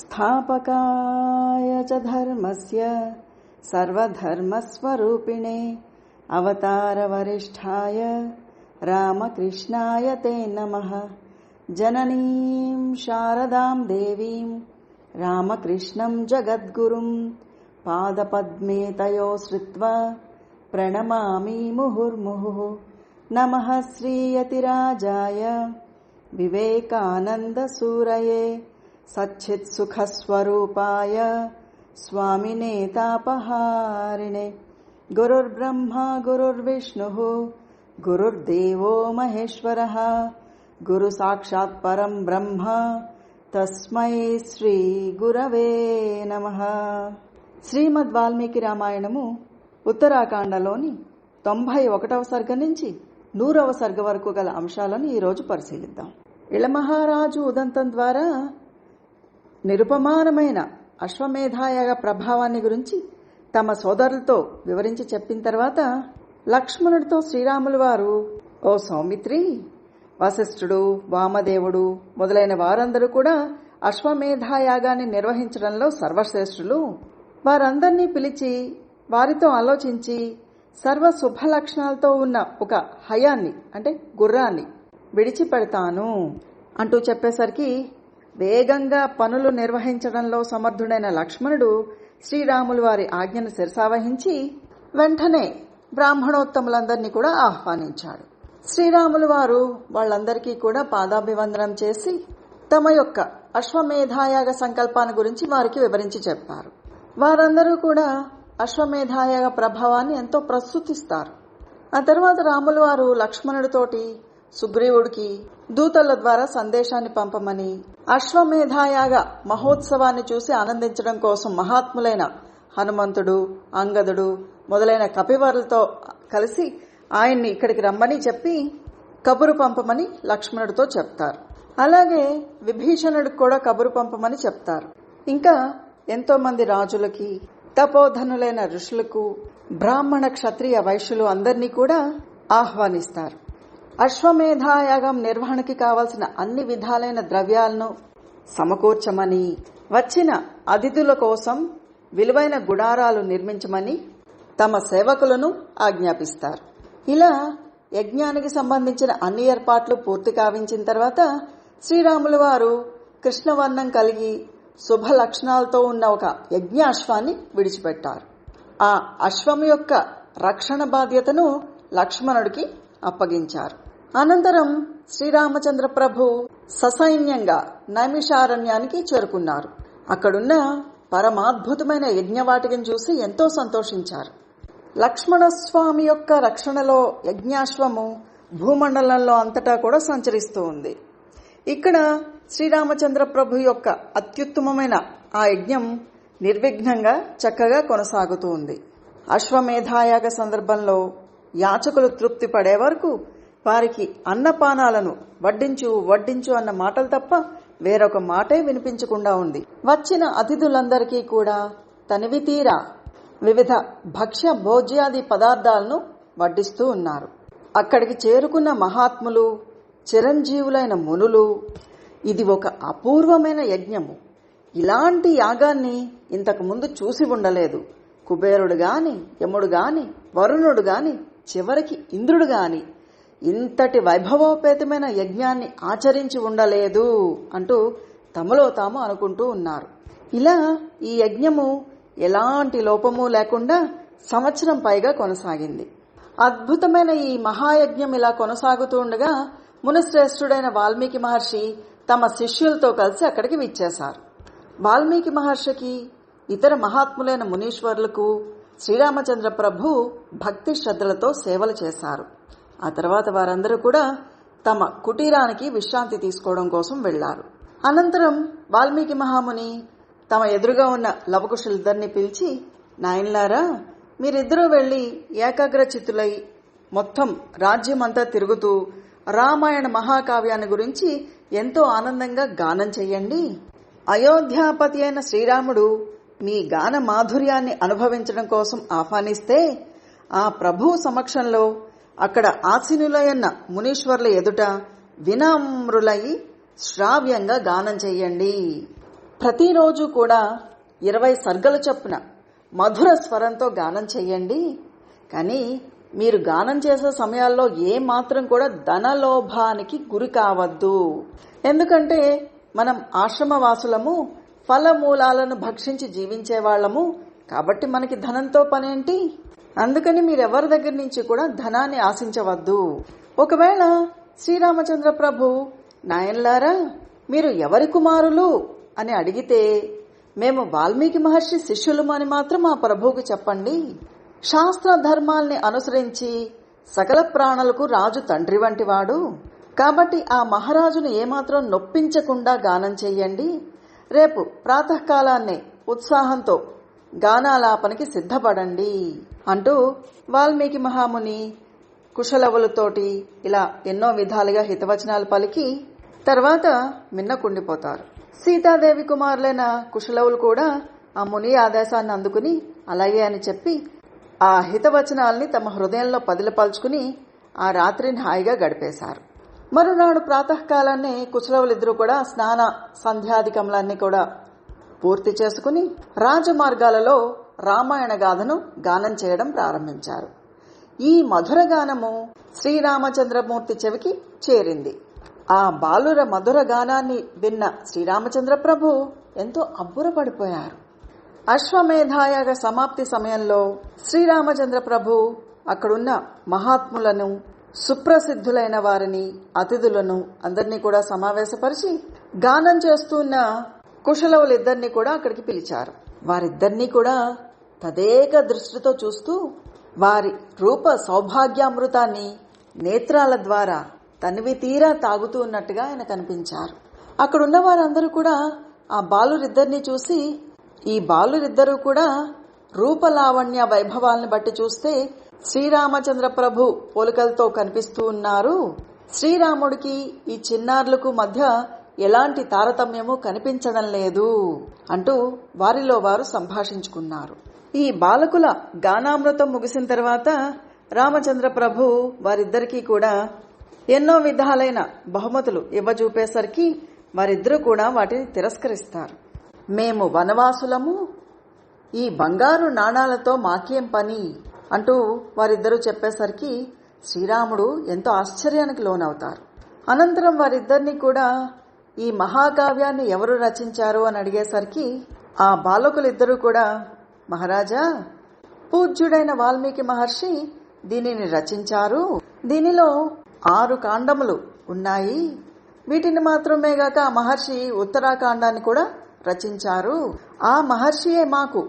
स्थापकाय च धर्मस्य सर्वधर्मस्वरूपिणे अवतारवरिष्ठाय रामकृष्णाय ते नमः। जननीं शारदां देवीं रामकृष्णं जगद्गुरुम् पादपद्मे तयो श्रुत्वा प्रणमामि मुहुर्मुहुः। नमः श्रीयतिराजाय विवेकानन्दसूरये सच्चित्सुखस्वरूपाय स्वामिने तापहारिणे गुरुर्ब्रह्मा गुरुर्विष्णुः गुरुर्देवो महेश्वरः गुरुसाक्षात् परम् ब्रह्म తస్మై శ్రీ గురవే నమ శ్రీమద్ వాల్మీకి రామాయణము ఉత్తరాఖండలోని తొంభై ఒకటవ సర్గ నుంచి నూరవ సర్గ వరకు గల అంశాలను ఈరోజు పరిశీలిద్దాం ఇళమహారాజు ఉదంతం ద్వారా నిరుపమానమైన అశ్వమేధాయాగ ప్రభావాన్ని గురించి తమ సోదరులతో వివరించి చెప్పిన తర్వాత లక్ష్మణుడితో శ్రీరాములు వారు ఓ సౌమిత్రి వశిష్ఠుడు వామదేవుడు మొదలైన వారందరూ కూడా అశ్వమేధాయాగాన్ని నిర్వహించడంలో సర్వశ్రేష్ఠులు. వారందరినీ పిలిచి వారితో ఆలోచించి సర్వ శుభ లక్షణాలతో ఉన్న ఒక హయాన్ని అంటే గుర్రాన్ని విడిచిపెడతాను అంటూ చెప్పేసరికి వేగంగా పనులు నిర్వహించడంలో సమర్థుడైన లక్ష్మణుడు శ్రీరాములు వారి ఆజ్ఞను శిరసావహించి వెంటనే బ్రాహ్మణోత్తములందరినీ కూడా ఆహ్వానించాడు. శ్రీరాములు వారు వాళ్ళందరికీ కూడా పాదాభివందనం చేసి తమ యొక్క అశ్వమేధాయాగ సంకల్పాన్ని గురించి వారికి వివరించి చెప్పారు. వారందరూ కూడా అశ్వమేధాయాగ ప్రభావాన్ని ఎంతో ప్రస్తుతిస్తారు. ఆ తర్వాత రాములు వారు లక్ష్మణుడితోటి సుగ్రీవుడికి దూతల ద్వారా సందేశాన్ని పంపమని అశ్వమేధాయాగ మహోత్సవాన్ని చూసి ఆనందించడం కోసం మహాత్ములైన హనుమంతుడు అంగదుడు మొదలైన కపివరులతో కలిసి ఆయన్ని ఇక్కడికి రమ్మని చెప్పి కబురు పంపమని లక్ష్మణుడితో చెప్తారు. అలాగే విభీషణుడికి కూడా కబురు పంపమని చెప్తారు. ఇంకా ఎంతో మంది రాజులకి తపోధనులైన ఋషులకు బ్రాహ్మణ క్షత్రియ వైశ్యులు అందరినీ కూడా ఆహ్వానిస్తారు. అశ్వమేధాయాగం నిర్వహణకి కావలసిన అన్ని విధాలైన ద్రవ్యాలను సమకూర్చమని వచ్చిన అతిథుల కోసం విలువైన గుడారాలు నిర్మించమని తమ సేవకులను ఆజ్ఞాపిస్తారు. ఇలా యజ్ఞానికి సంబంధించిన అన్ని ఏర్పాట్లు పూర్తి కావించిన తర్వాత శ్రీరాములు వారు కృష్ణవర్ణం కలిగి శుభ లక్షణాలతో ఉన్న ఒక యజ్ఞాశ్వాన్ని విడిచిపెట్టారు. ఆ అశ్వం యొక్క రక్షణ బాధ్యతను లక్ష్మణుడికి అప్పగించారు. అనంతరం శ్రీరామచంద్ర ప్రభు ససైన్యంగా నైమిషారణ్యానికి చేరుకున్నారు. అక్కడున్న పరమాద్భుతమైన యజ్ఞవాటికను చూసి ఎంతో సంతోషించారు. లక్ష్మణస్వామి యొక్క రక్షణలో యజ్ఞాశ్వము భూమండలంలో అంతటా కూడా సంచరిస్తూ ఉంది. ఇక్కడ శ్రీరామచంద్ర ప్రభు యొక్క అత్యుత్తమమైన ఆ యజ్ఞం నిర్విఘ్నంగా చక్కగా కొనసాగుతూ ఉంది. అశ్వమేధాయాగ సందర్భంలో యాచకులు తృప్తి పడే వరకు వారికి అన్నపానాలను వడ్డించు వడ్డించు అన్న మాటలు తప్ప వేరొక మాటే వినిపించకుండా ఉంది. వచ్చిన అతిథులందరికీ కూడా తనివి తీరా వివిధ భక్ష్య భోజ్యాది పదార్థాలను వడ్డిస్తూ ఉన్నారు. అక్కడికి చేరుకున్న మహాత్ములు చిరంజీవులైన మునులు ఇది ఒక అపూర్వమైన యజ్ఞము. ఇలాంటి యాగాన్ని ఇంతకు ముందు చూసి ఉండలేదు. కుబేరుడు గాని యముడు గాని వరుణుడు గాని చివరికి ఇంద్రుడు గాని ఇంతటి వైభవోపేతమైన యజ్ఞాన్ని ఆచరించి ఉండలేదు అంటూ తమలో తాము అనుకుంటూ ఉన్నారు. ఇలా ఈ యజ్ఞము ఎలాంటి లోపము లేకుండా సంవత్సరం పైగా కొనసాగింది. అద్భుతమైన ఈ మహాయజ్ఞం ఇలా కొనసాగుతూ ఉండగా మునిశ్రేష్ఠుడైన వాల్మీకి మహర్షి తమ శిష్యులతో కలిసి అక్కడికి విచ్చేశారు. వాల్మీకి మహర్షికి ఇతర మహాత్ములైన మునీశ్వరులకు శ్రీరామచంద్ర ప్రభు భక్తి శ్రద్ధలతో సేవలు చేశారు. ఆ తర్వాత వారందరూ కూడా తమ కుటీరానికి విశ్రాంతి తీసుకోవడం కోసం వెళ్ళారు అనంతరం వాల్మీకి మహాముని తమ ఎదురుగా ఉన్న లవకుశులిద్దరిని పిలిచి నాయన్లారా మీరిద్దరూ వెళ్ళి ఏకాగ్ర చిత్తులై మొత్తం రాజ్యమంతా తిరుగుతూ రామాయణ మహాకావ్యాన్ని గురించి ఎంతో ఆనందంగా గానం చెయ్యండి. అయోధ్యాపతి అయిన శ్రీరాముడు మీ గాన మాధుర్యాన్ని అనుభవించడం కోసం ఆహ్వానిస్తే ఆ ప్రభువు సమక్షంలో అక్కడ ఆసీనులైన మునీశ్వర్ల ఎదుట వినమ్రులై శ్రావ్యంగా గానం చెయ్యండి. ప్రతిరోజు కూడా ఇరవై సర్గలు చొప్పున మధుర స్వరంతో గానం చెయ్యండి. కానీ మీరు గానం చేసే సమయాల్లో ఏ మాత్రం కూడా ధనలోభానికి గురి కావద్దు. ఎందుకంటే మనం ఆశ్రమవాసులము ఫలమూలాలను భక్షించి జీవించే వాళ్ళము కాబట్టి మనకి ధనంతో పనేంటి? అందుకని మీరెవరి దగ్గర నుంచి కూడా ధనాన్ని ఆశించవద్దు. ఒకవేళ శ్రీరామచంద్ర ప్రభు నాయన్లారా మీరు ఎవరి కుమారులు అని అడిగితే మేము వాల్మీకి మహర్షి శిష్యులము అని మాత్రం ఆ ప్రభువుకు చెప్పండి. శాస్త్ర ధర్మాల్ని అనుసరించి సకల ప్రాణులకు రాజు తండ్రి వంటివాడు కాబట్టి ఆ మహారాజును ఏమాత్రం నొప్పించకుండా గానం చెయ్యండి రేపు ప్రాతకాలాన్నే ఉత్సాహంతో గానాలాపనకి సిద్ధపడండి అంటూ వాల్మీకి మహాముని కుశలవులతోటి ఇలా ఎన్నో విధాలుగా హితవచనాలు పలికి తర్వాత మిన్నకుండిపోతారు సీతాదేవి కుమారులైన కుశలవులు కూడా ఆ ముని ఆదేశాన్ని అందుకుని అలాగే అని చెప్పి ఆ హితవచనాల్ని తమ హృదయంలో పదిలపలుచుకుని ఆ రాత్రిని హాయిగా గడిపేశారు. మరునాడు ప్రాతకాలాన్ని కుశలవులిద్దరూ కూడా స్నాన సంధ్యాధికములన్నీ కూడా పూర్తి చేసుకుని రాజమార్గాలలో రామాయణ గాథను గానం చేయడం ప్రారంభించారు. ఈ మధుర గానము శ్రీరామచంద్రమూర్తి చెవికి చేరింది. ఆ బాలుర మధుర గానాన్ని విన్న శ్రీరామచంద్ర ప్రభు ఎంతో అబ్బురపడిపోయారు. అశ్వమేధాయాగ సమాప్తి సమయంలో శ్రీరామచంద్ర ప్రభు అక్కడున్న మహాత్ములను సుప్రసిద్ధులైన వారిని అతిథులను అందరినీ కూడా సమావేశపరిచి గానం చేస్తున్న కుశలవులిద్దరినీ కూడా అక్కడికి పిలిచారు. వారిద్దరినీ కూడా తదేక దృష్టితో చూస్తూ వారి రూప సౌభాగ్యామృతాన్ని నేత్రాల ద్వారా తనివి తీరా తాగుతూ ఉన్నట్టుగా ఆయన కనిపించారు. అక్కడున్న వారందరూ కూడా ఆ బాలురిద్దరిని చూసి ఈ బాలురిద్దరూ కూడా రూపలావణ్య వైభవాల్ని బట్టి చూస్తే శ్రీరామచంద్ర ప్రభు పోలికలతో కనిపిస్తూ ఉన్నారు. శ్రీరాముడికి ఈ చిన్నారులకు మధ్య ఎలాంటి తారతమ్యము కనిపించడం లేదు అంటూ వారిలో వారు సంభాషించుకున్నారు. ఈ బాలకుల గానామృతం ముగిసిన తర్వాత రామచంద్ర ప్రభు వారిద్దరికీ కూడా ఎన్నో విధాలైన బహుమతులు ఇవ్వజూపేసరికి వారిద్దరూ కూడా వాటిని తిరస్కరిస్తారు. మేము వనవాసులము ఈ బంగారు నాణాలతో మాకేం పని? అంటూ వారిద్దరూ చెప్పేసరికి శ్రీరాముడు ఎంతో ఆశ్చర్యానికి లోనవుతారు. అనంతరం వారిద్దరిని కూడా ఈ మహాకావ్యాన్ని ఎవరు రచించారు అని అడిగేసరికి ఆ బాలకులిద్దరూ కూడా మహారాజా పూజ్యుడైన వాల్మీకి మహర్షి దీనిని రచించారు. దీనిలో ఆరు కాండములు ఉన్నాయి. వీటిని మాత్రమే గాక మహర్షి ఉత్తరాకాండాన్ని కూడా రచించారు. ఆ మహర్షియే మాకు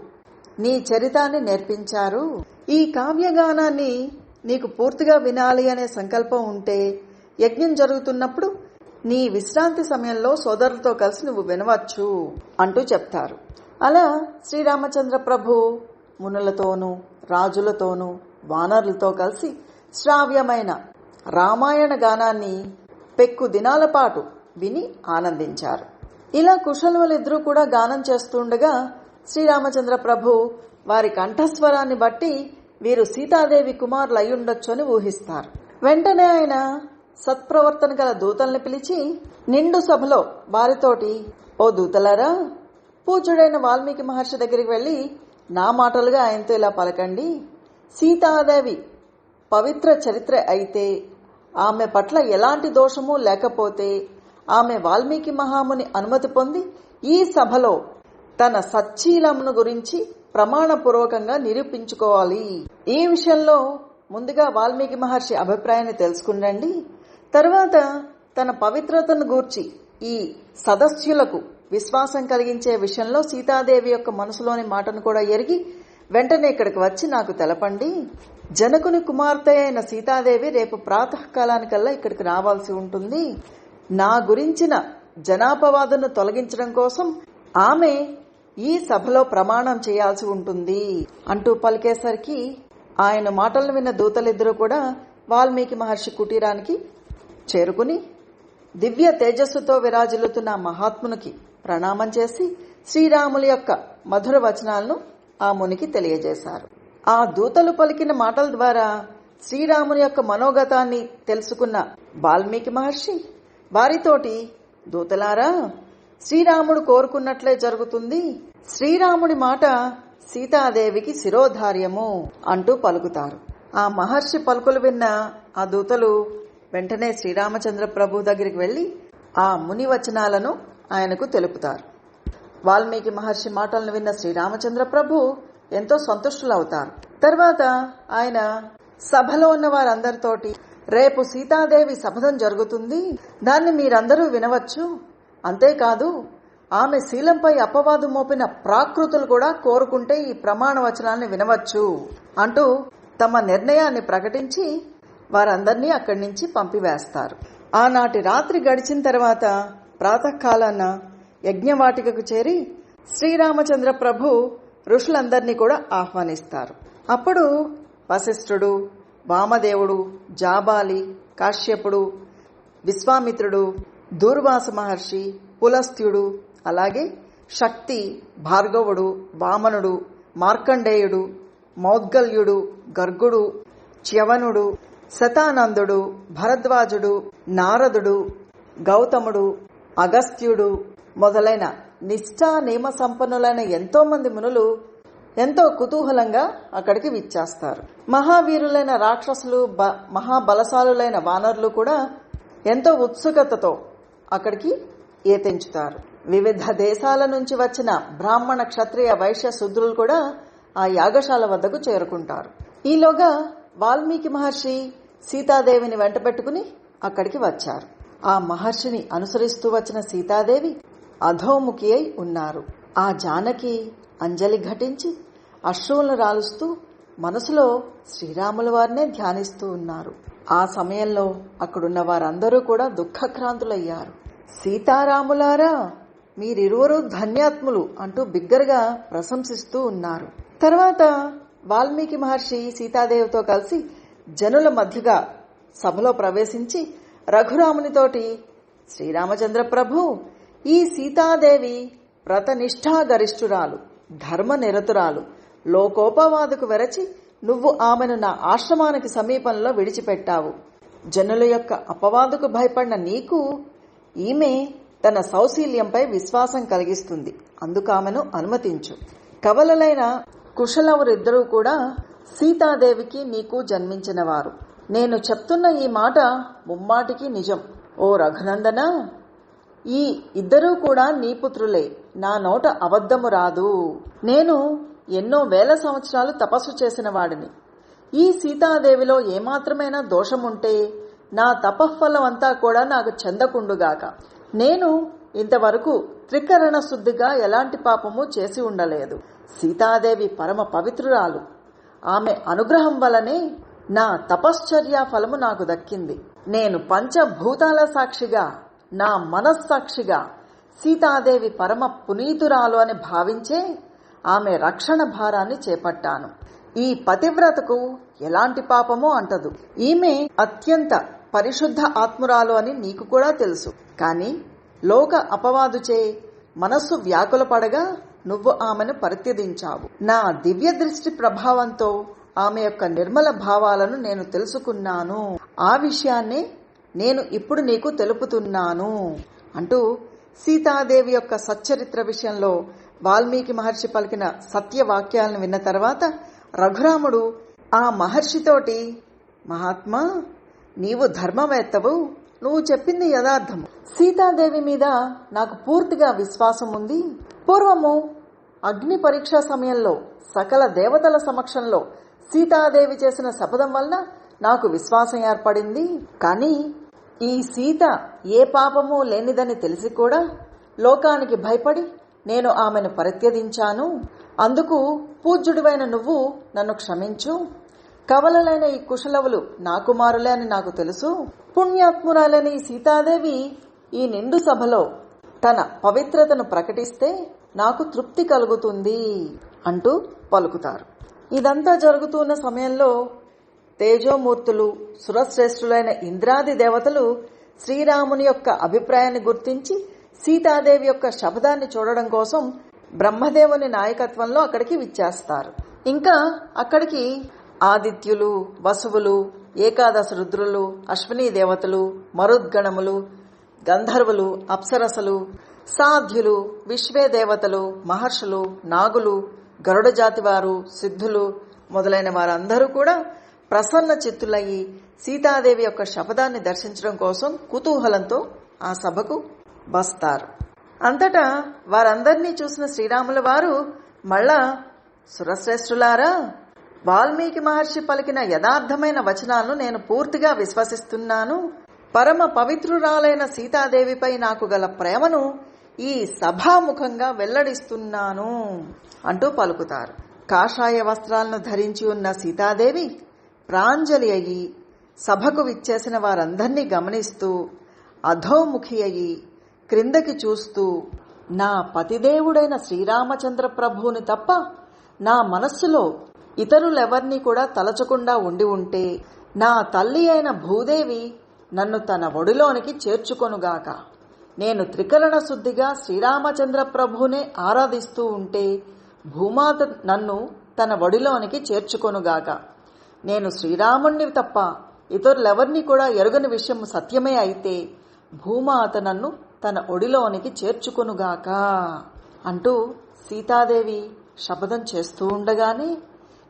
నీ చరితాన్ని నేర్పించారు. ఈ కావ్యగానాన్ని నీకు పూర్తిగా వినాలి అనే సంకల్పం ఉంటే యజ్ఞం జరుగుతున్నప్పుడు నీ విశ్రాంతి సమయంలో సోదరులతో కలిసి నువ్వు వినవచ్చు అంటూ చెప్తారు. అలా శ్రీరామచంద్ర ప్రభు మునులతోనూ రాజులతోనూ వానరులతో కలిసి శ్రావ్యమైన రామాయణ గానాన్ని పెక్కు దినాల పాటు విని ఆనందించారు. ఇలా కుశలవులిద్దరూ కూడా గానం చేస్తుండగా శ్రీరామచంద్ర ప్రభు వారి కంఠస్వరాన్ని బట్టి వీరు సీతాదేవి కుమారులు అయ్యుండొచ్చు అని ఊహిస్తారు. వెంటనే ఆయన సత్ప్రవర్తన గల దూతల్ని పిలిచి నిండు సభలో వారితోటి ఓ దూతలారా పూజుడైన వాల్మీకి మహర్షి దగ్గరికి వెళ్ళి నా మాటలుగా ఆయనతో ఇలా పలకండి. సీతాదేవి పవిత్ర చరిత్ర అయితే ఆమె పట్ల ఎలాంటి దోషము లేకపోతే ఆమె వాల్మీకి మహాముని అనుమతి పొంది ఈ సభలో తన సచ్చీలమును గురించి ప్రమాణపూర్వకంగా నిరూపించుకోవాలి. ఈ విషయంలో ముందుగా వాల్మీకి మహర్షి అభిప్రాయాన్ని తెలుసుకుండండి. తర్వాత తన పవిత్రతను గూర్చి ఈ సదస్యులకు విశ్వాసం కలిగించే విషయంలో సీతాదేవి యొక్క మనసులోని మాటను కూడా ఎరిగి వెంటనే ఇక్కడికి వచ్చి నాకు తెలపండి. జనకుని కుమార్తె అయిన సీతాదేవి రేపు ప్రాతకాలానికల్లా ఇక్కడికి రావాల్సి ఉంటుంది. నా గురించిన జనాపవాదను తొలగించడం కోసం ఆమె ఈ సభలో ప్రమాణం చేయాల్సి ఉంటుంది అంటూ పలికేసరికి ఆయన మాటలను విన్న దూతలిద్దరూ కూడా వాల్మీకి మహర్షి కుటీరానికి చేరుకుని దివ్య తేజస్సుతో విరాజిల్లుతున్న మహాత్మునికి ప్రణామం చేసి శ్రీరాముల యొక్క మధుర వచనాలను ఆ మునికి తెలియజేశారు. ఆ దూతలు పలికిన మాటల ద్వారా శ్రీరాముని యొక్క మనోగతాన్ని తెలుసుకున్న వాల్మీకి మహర్షి వారితోటి దూతలారా శ్రీరాముడు కోరుకున్నట్లే జరుగుతుంది. శ్రీరాముడి మాట సీతాదేవికి శిరోధార్యము అంటూ పలుకుతారు. ఆ మహర్షి పలుకులు విన్న ఆ దూతలు వెంటనే శ్రీరామచంద్ర ప్రభు దగ్గరికి వెళ్ళి ఆ ముని వచనాలను ఆయనకు తెలుపుతారు. వాల్మీకి మహర్షి మాటలను విన్న శ్రీరామచంద్ర ప్రభు ఎంతో సంతుష్టులవుతారు తర్వాత ఆయన సభలో ఉన్న వారందరితోటి రేపు సీతాదేవి సభదం జరుగుతుంది. దాన్ని మీరందరూ వినవచ్చు. అంతేకాదు ఆమె శీలంపై అపవాదు మోపిన ప్రాకృతులు కూడా కోరుకుంటే ఈ ప్రమాణ వచనాన్ని వినవచ్చు అంటూ తమ నిర్ణయాన్ని ప్రకటించి వారందరినీ అక్కడి నుంచి పంపివేస్తారు. ఆనాటి రాత్రి గడిచిన తర్వాత ప్రాతకాలాన యజ్ఞవాటికకు చేరి శ్రీరామచంద్ర ప్రభు ఋషులందరినీ కూడా ఆహ్వానిస్తారు. అప్పుడు వశిష్ఠుడు వామదేవుడు జాబాలి కాశ్యపుడు విశ్వామిత్రుడు దూర్వాస మహర్షి పులస్త్యుడు అలాగే శక్తి భార్గవుడు వామనుడు మార్కండేయుడు మౌద్గల్యుడు గర్గుడు చ్యవనుడు శతానందుడు భరద్వాజుడు నారదుడు గౌతముడు అగస్త్యుడు మొదలైన నిష్ఠా నియమ సంపన్నులైన ఎంతోమంది మునులు ఎంతో కుతూహలంగా అక్కడికి విచ్చేస్తారు. మహావీరులైన రాక్షసులు బ- మహాబలశాలులైన వానరులు కూడా ఎంతో ఉత్సుకతతో అక్కడికి ఏతెంచుతారు వివిధ దేశాల నుంచి వచ్చిన బ్రాహ్మణ క్షత్రియ వైశ్య శూద్రులు కూడా ఆ యాగశాల వద్దకు చేరుకుంటారు. ఈలోగా వాల్మీకి మహర్షి సీతాదేవిని వెంటబెట్టుకుని అక్కడికి వచ్చారు. ఆ మహర్షిని అనుసరిస్తూ వచ్చిన సీతాదేవి అధోముఖి అయి ఉన్నారు. ఆ జానకి అంజలి ఘటించి అశ్రువులను రాలుస్తూ మనసులో శ్రీరాముల వారినే ధ్యానిస్తూ ఉన్నారు. ఆ సమయంలో అక్కడున్న వారందరూ కూడా దుఃఖక్రాంతులయ్యారు. సీతారాములారా మీరిరువురు ధన్యాత్ములు అంటూ బిగ్గరగా ప్రశంసిస్తూ ఉన్నారు. తర్వాత వాల్మీకి మహర్షి సీతాదేవితో కలిసి జనుల మధ్యగా సభలో ప్రవేశించి రఘురామునితోటి శ్రీరామచంద్ర ప్రభు ఈ సీతాదేవి వ్రతనిష్ఠా గరిష్ఠురాలు ధర్మ నిరతురాలు లోకోపవాదుకు వెరచి నువ్వు ఆమెను నా ఆశ్రమానికి సమీపంలో విడిచిపెట్టావు. జనుల యొక్క అపవాదుకు భయపడిన నీకు ఈమె తన సౌశీల్యంపై విశ్వాసం కలిగిస్తుంది. అందుకు ఆమెను అనుమతించు. కవలలైన కుశలవరిద్దరూ కూడా సీతాదేవికి నీకు జన్మించినవారు. నేను చెప్తున్న ఈ మాట ముమ్మాటికి నిజం. ఓ రఘునందన ఈ ఇద్దరూ కూడా నీ పుత్రులే. నా నోట అబద్ధము రాదు. నేను ఎన్నో వేల సంవత్సరాలు తపస్సు చేసిన వాడిని. ఈ సీతాదేవిలో ఏమాత్రమైనా దోషముంటే నా తపఫలం అంతా కూడా నాకు చెందకుండుగాక. నేను ఇంతవరకు త్రికరణ శుద్ధిగా ఎలాంటి పాపము చేసి ఉండలేదు. సీతాదేవి పరమ పవిత్రురాలు. ఆమె అనుగ్రహం వలనే నా తపశ్చర్య ఫలము నాకు దక్కింది. నేను పంచభూతాల సాక్షిగా నా మనస్సాక్షిగా సీతాదేవి పరమ పునీతురాలు అని భావించే ఆమె రక్షణ భారాన్ని చేపట్టాను. ఈ పతివ్రతకు ఎలాంటి పాపము అంటదు. ఈమె అత్యంత పరిశుద్ధ ఆత్మురాలు అని నీకు కూడా తెలుసు. కాని లోక అపవాదుచే మనస్సు వ్యాకుల పడగా నువ్వు ఆమెను పరిత్యదించావు. నా దివ్య దృష్టి ప్రభావంతో ఆమె యొక్క నిర్మల భావాలను నేను తెలుసుకున్నాను. ఆ విషయాన్ని నేను ఇప్పుడు నీకు తెలుపుతున్నాను. అంటూ సీతాదేవి యొక్క సచ్చరిత్ర విషయంలో వాల్మీకి మహర్షి పలికిన సత్యవాక్యాలను విన్న తర్వాత రఘురాముడు ఆ మహర్షితోటి మహాత్మా నీవు ధర్మవేత్తవు. నువ్వు చెప్పింది యథార్థము. సీతాదేవి మీద నాకు పూర్తిగా విశ్వాసం ఉంది పూర్వము అగ్ని పరీక్ష సమయంలో సకల దేవతల సమక్షంలో సీతాదేవి చేసిన శపథం వలన నాకు విశ్వాసం ఏర్పడింది. కానీ ఈ సీత ఏ పాపము లేనిదని తెలిసి కూడా లోకానికి భయపడి నేను ఆమెను పరిత్యదించాను అందుకు పూజ్యుడివైన నువ్వు నన్ను క్షమించు. కవలలైన ఈ కుశలవులు నా కుమారులే అని నాకు తెలుసు. పుణ్యాత్మురాలైన ఈ సీతాదేవి ఈ నిండు సభలో తన పవిత్రతను ప్రకటిస్తే నాకు తృప్తి కలుగుతుంది అంటూ పలుకుతారు. ఇదంతా జరుగుతున్న సమయంలో తేజోమూర్తులు సురశ్రేష్ఠులైన ఇంద్రాది దేవతలు శ్రీరాముని యొక్క అభిప్రాయాన్ని గుర్తించి సీతాదేవి యొక్క శబదాన్ని చూడడం కోసం బ్రహ్మదేవుని నాయకత్వంలో అక్కడికి విచ్చేస్తారు. ఇంకా అక్కడికి ఆదిత్యులు వసువులు ఏకాదశ రుద్రులు అశ్విని దేవతలు మరుద్గణములు గంధర్వులు అప్సరసలు సాధ్యులు విశ్వే దేవతలు మహర్షులు నాగులు గరుడ జాతి వారు సిద్ధులు మొదలైన వారందరూ కూడా ప్రసన్న చిత్తులయ్యి సీతాదేవి యొక్క శపథాన్ని దర్శించడం కోసం కుతూహలంతో ఆ సభకు వస్తారు. అంతటా వారందరినీ చూసిన శ్రీరాముల వారు మళ్ళా సురశ్రేష్ఠులారా వాల్మీకి మహర్షి పలికిన యథార్థమైన వచనాలను నేను పూర్తిగా విశ్వసిస్తున్నాను. పరమ పవిత్రురాలైన సీతాదేవిపై నాకు గల ప్రేమను ఈ సభాముఖంగా వెల్లడిస్తున్నాను అంటూ పలుకుతారు. కాషాయ వస్త్రాలను ధరించి ఉన్న సీతాదేవి ప్రాంజలి అయి సభకు విచ్చేసిన వారందరినీ గమనిస్తూ అధోముఖి అయి క్రిందకి చూస్తూ నా పతిదేవుడైన శ్రీరామచంద్ర ప్రభువుని తప్ప నా మనస్సులో ఇతరులెవర్నీ కూడా తలచకుండా ఉండి ఉంటే నా తల్లి అయిన భూదేవి నన్ను తన ఒడిలోనికి చేర్చుకొనుగాక. నేను త్రికరణ శుద్ధిగా శ్రీరామచంద్ర ప్రభువునే ఆరాధిస్తూ ఉంటే భూమాత నన్ను తన ఒడిలోనికి చేర్చుకొనుగాక. నేను శ్రీరాముణ్ణి తప్ప ఇతరులెవర్ని కూడా ఎరుగని విషయం సత్యమే అయితే భూమాత నన్ను తన ఒడిలోనికి చేర్చుకొనుగాక. అంటూ సీతాదేవి శపథం చేస్తూ ఉండగానే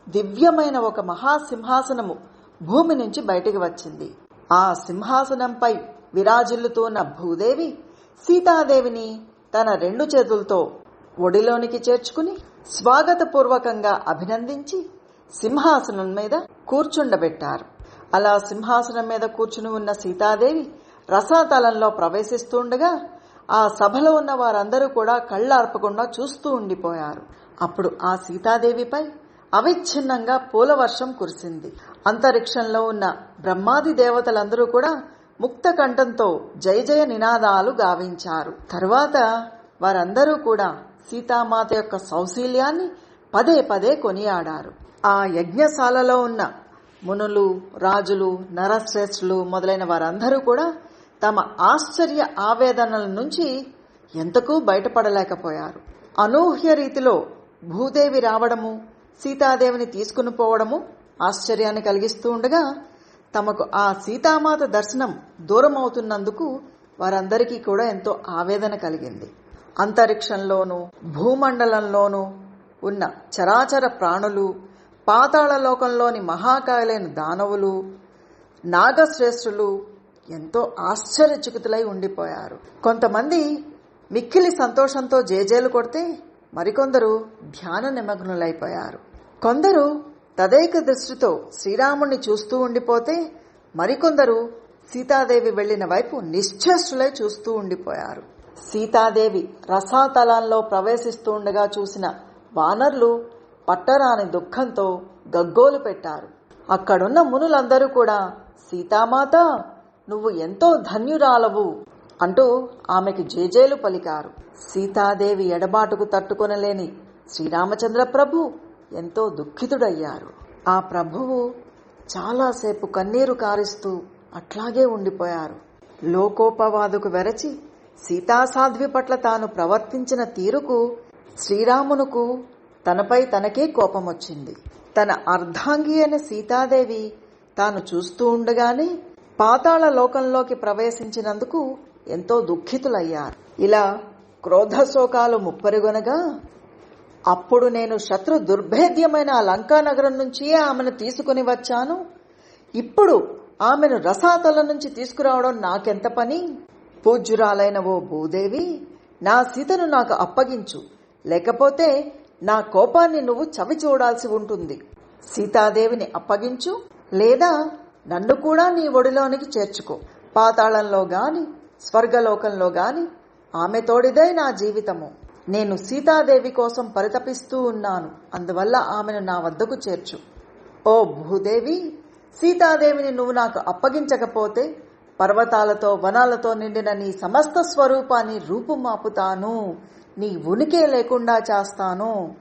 దివ్యమైన ఒక మహాసింహాసనము భూమి నుంచి బయటికి వచ్చింది. ఆ సింహాసనంపై విరాజిల్లుతోన్న భూదేవి సీతాదేవిని తన రెండు చేతులతో ఒడిలోనికి చేర్చుకుని స్వాగతపూర్వకంగా అభినందించి సింహాసనం మీద కూర్చుండబెట్టారు. అలా సింహాసనం మీద కూర్చుని ఉన్న సీతాదేవి రసాతలంలో ప్రవేశిస్తుండగా ఆ సభలో ఉన్న వారందరూ కూడా కళ్ళార్పకుండా చూస్తూ ఉండిపోయారు. అప్పుడు ఆ సీతాదేవిపై అవిచ్ఛిన్నంగా పూలవర్షం కురిసింది. అంతరిక్షంలో ఉన్న బ్రహ్మాది దేవతలందరూ కూడా ముక్త కంఠంతో జయ జయ నినాదాలు గావించారు. తరువాత వారందరూ కూడా సీతామాత యొక్క సౌశీల్యాన్ని పదే పదే కొనియాడారు. ఆ యజ్ఞశాలలో ఉన్న మునులు రాజులు నరశ్రేష్ఠులు మొదలైన వారందరూ కూడా తమ ఆశ్చర్య ఆవేదనల నుంచి ఎంతకు బయటపడలేకపోయారు. అనూహ్య రీతిలో భూదేవి రావడము సీతాదేవిని తీసుకుని పోవడము ఆశ్చర్యాన్ని కలిగిస్తూ ఉండగా తమకు ఆ సీతామాత దర్శనం దూరం అవుతున్నందుకు వారందరికీ కూడా ఎంతో ఆవేదన కలిగింది. అంతరిక్షంలోనూ భూమండలంలోనూ ఉన్న చరాచర ప్రాణులు పాతాళ లోకంలోని మహాకాయులైన దానవులు నాగశ్రేష్ఠులు ఎంతో ఆశ్చర్యచకితులై ఉండిపోయారు. కొంతమంది మిక్కిలి సంతోషంతో జేజేలు కొడితే మరికొందరు ధ్యాన నిమగ్నులైపోయారు. కొందరు తదేక దృష్టితో శ్రీరాముణ్ణి చూస్తూ ఉండిపోతే మరికొందరు సీతాదేవి వెళ్ళిన వైపు నిశ్చేష్టులై చూస్తూ ఉండిపోయారు. సీతాదేవి రసాతలంలో ప్రవేశిస్తూ ఉండగా చూసిన వానర్లు పట్టరాని దుఃఖంతో గగ్గోలు పెట్టారు. అక్కడున్న మునులందరూ కూడా సీతామాత నువ్వు ఎంతో ధన్యురాలవు అంటూ ఆమెకి జేజేలు పలికారు. సీతాదేవి ఎడబాటుకు తట్టుకొనలేని శ్రీరామచంద్ర ప్రభు ఎంతో దుఃఖితుడయ్యారు. ఆ ప్రభువు చాలాసేపు కన్నీరు కారిస్తూ అట్లాగే ఉండిపోయారు. లోకోపవాదుకు వెరచి సీతాసాధ్వి పట్ల తాను ప్రవర్తించిన తీరుకు శ్రీరామునుకు తనపై తనకే కోపం వచ్చింది తన అర్ధాంగి అయిన సీతాదేవి తాను చూస్తూ ఉండగానే పాతాళ లోకంలోకి ప్రవేశించినందుకు ఎంతో దుఃఖితులయ్యారు. ఇలా క్రోధశోకాలు ముప్పరుగొనగా అప్పుడు నేను శత్రు దుర్భేద్యమైన లంకా నగరం నుంచి ఆమెను తీసుకుని వచ్చాను. ఇప్పుడు ఆమెను రసాతల నుంచి తీసుకురావడం నాకెంత పని? పూజ్యురాలైన ఓ భూదేవి నా సీతను నాకు అప్పగించు. లేకపోతే నా కోపాన్ని నువ్వు చవి చూడాల్సి ఉంటుంది. సీతాదేవిని అప్పగించు లేదా నన్ను కూడా నీ ఒడిలోనికి చేర్చుకో. పాతాళంలో గాని స్వర్గలోకంలో గాని ఆమె తోడిదే నా జీవితము. నేను సీతాదేవి కోసం పరితపిస్తూ ఉన్నాను. అందువల్ల ఆమెను నా వద్దకు చేర్చు. ఓ భూదేవి సీతాదేవిని నువ్వు నాకు అప్పగించకపోతే పర్వతాలతో వనాలతో నిండిన నీ సమస్త స్వరూపాన్ని రూపుమాపుతాను. నీ ఉనికే లేకుండా చేస్తాను.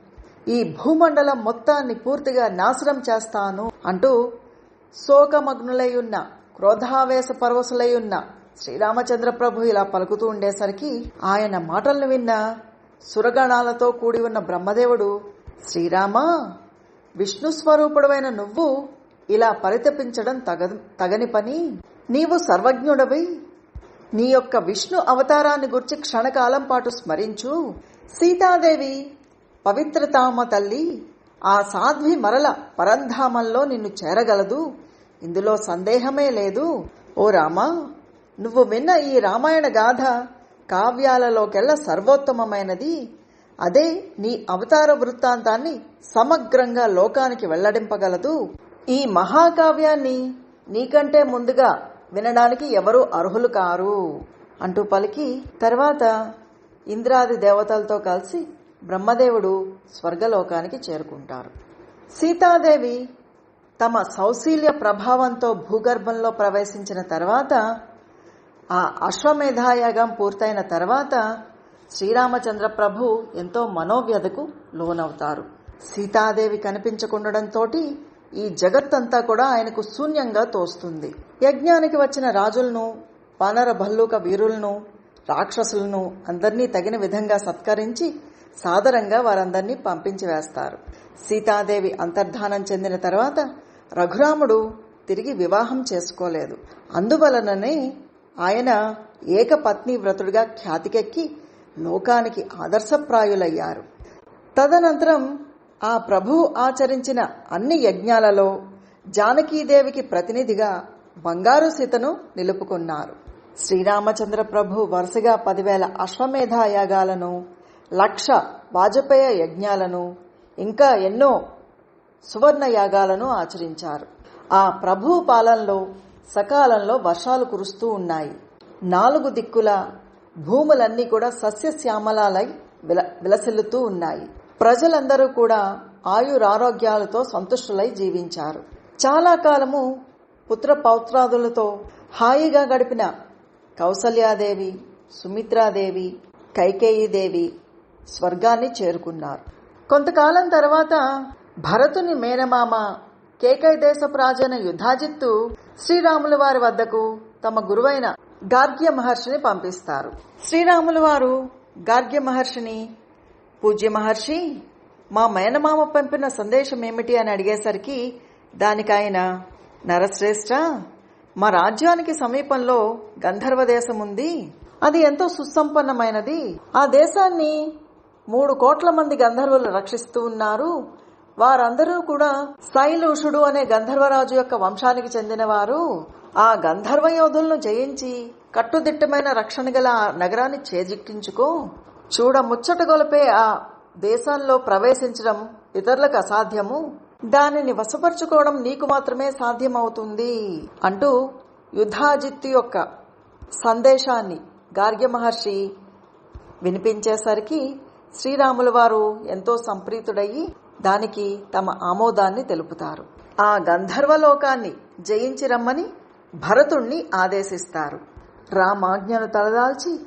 ఈ భూమండలం మొత్తాన్ని పూర్తిగా నాశనం చేస్తాను అంటూ శోకమగ్నులై ఉన్న క్రోధావేశ పరవశులై ఉన్న శ్రీరామచంద్ర ప్రభు ఇలా పలుకుతూ ఉండేసరికి ఆయన మాటలను విన్న సురగణాలతో కూడి ఉన్న బ్రహ్మదేవుడు శ్రీరామా విష్ణు స్వరూపుడమైన నువ్వు ఇలా పరితపించడం తగ తగని పని. నీవు సర్వజ్ఞుడవి నీ యొక్క విష్ణు అవతారాన్ని గుర్చి క్షణకాలం పాటు స్మరించు. సీతాదేవి పవిత్రతామ తల్లి ఆ సాధ్వి మరల పరంధామంలో నిన్ను చేరగలదు. ఇందులో సందేహమే లేదు. ఓ రామా నువ్వు విన్న ఈ రామాయణ గాథ కావ్యాలలోకెల్లా సర్వోత్తమమైనది. అదే నీ అవతార వృత్తాంతాన్ని సమగ్రంగా లోకానికి వెల్లడింపగలదు. ఈ మహాకావ్యాన్ని నీకంటే ముందుగా వినడానికి ఎవరూ అర్హులు కారు అంటూ పలికి తర్వాత ఇంద్రాది దేవతలతో కలిసి బ్రహ్మదేవుడు స్వర్గలోకానికి చేరుకుంటారు. సీతాదేవి తమ సౌశీల్య ప్రభావంతో భూగర్భంలో ప్రవేశించిన తర్వాత ఆ అశ్వమేధాయాగం పూర్తయిన తర్వాత శ్రీరామచంద్ర ప్రభు ఎంతో మనోవ్యధకు లోనవుతారు. సీతాదేవి కనిపించకుండడంతో ఈ జగత్తంతా కూడా ఆయనకు శూన్యంగా తోస్తుంది. యజ్ఞానికి వచ్చిన రాజులను వానర భల్లూక వీరులను రాక్షసులను అందరినీ తగిన విధంగా సత్కరించి సాదరంగా వారందరినీ పంపించి వేస్తారు. సీతాదేవి అంతర్ధానం చెందిన తర్వాత రఘురాముడు తిరిగి వివాహం చేసుకోలేదు. అందువలననే ఆయన ఏకపత్ని వ్రతుడిగా ఖ్యాతికెక్కి లోకానికి ఆదర్శప్రాయులయ్యారు. తదనంతరం ఆ ప్రభువు ఆచరించిన అన్ని యజ్ఞాలలో జానకీదేవికి ప్రతినిధిగా బంగారు సీతను నిలుపుకున్నారు. శ్రీరామచంద్ర ప్రభు వరుసగా పదివేల అశ్వమేధ యాగాలను లక్ష వాజపేయ యజ్ఞాలను ఇంకా ఎన్నో సువర్ణ యాగాలను ఆచరించారు. ఆ ప్రభు పాలనలో సకాలంలో వర్షాలు కురుస్తూ ఉన్నాయి. నాలుగు దిక్కుల భూములన్నీ కూడా సస్యశ్యామలాలై విల విలసిల్లుతూ ఉన్నాయి. ప్రజలందరూ కూడా ఆయురారోగ్యాలతో సంతుష్టులై జీవించారు. చాలా కాలము పుత్ర పౌత్రాదులతో హాయిగా గడిపిన కౌసల్యాదేవి సుమిత్రాదేవి కైకేయీదేవి స్వర్గాన్ని చేరుకున్నారు. కొంతకాలం తర్వాత భరతుని మేనమామ కేకై దేశపు రాజైన యుద్ధాజిత్తు శ్రీరాముల వారి వద్దకు తమ గురువైన గార్గ్య మహర్షిని పంపిస్తారు. శ్రీరాముల వారు గార్గ్య మహర్షిని పూజ్య మహర్షి మా మేనమామ పంపిన సందేశం ఏమిటి అని అడిగేసరికి దానికాయన నరశ్రేష్ట నరశ్రేష్ఠ మా రాజ్యానికి సమీపంలో గంధర్వ దేశం ఉంది అది ఎంతో సుసంపన్నమైనది. ఆ దేశాన్ని మూడు కోట్ల మంది గంధర్వులు రక్షిస్తూ ఉన్నారు. వారందరూ కూడా శైలూషుడు అనే గంధర్వరాజు యొక్క వంశానికి చెందినవారు. ఆ గంధర్వ యోధులను జయించి కట్టుదిట్టమైన రక్షణ గల ఆ నగరాన్ని చేజిక్కించుకో. చూడ ముచ్చట ఆ దేశాల్లో ప్రవేశించడం ఇతరులకు అసాధ్యము. దానిని వశపరుచుకోవడం నీకు మాత్రమే సాధ్యమవుతుంది అంటూ యుద్ధాజిత్తు యొక్క సందేశాన్ని గార్గ్య మహర్షి వినిపించేసరికి శ్రీరాముల వారు ఎంతో సంప్రీతుడయ్యి దానికి తమ ఆమోదాన్ని తెలుపుతారు. ఆ గంధర్వలోకాన్ని జయించి రమ్మని భరతుణ్ణి ఆదేశిస్తారు. రామాజ్ఞను తలదాల్చి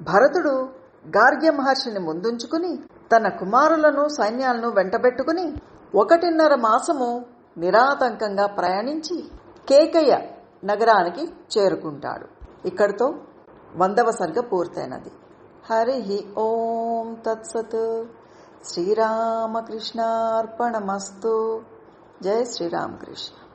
భరతుడు గార్గ్య మహర్షిని ముందుంచుకుని తన కుమారులను సైన్యాలను వెంటబెట్టుకుని ఒకటిన్నర మాసము నిరాతంకంగా ప్రయాణించి కేకయ్య నగరానికి చేరుకుంటాడు. ఇక్కడితో వందవ సర్గ పూర్తయినది. హరి ఓం తత్సత్. श्रीरामकृष्णार्पणमस्तु। जय श्रीरामकृष्ण।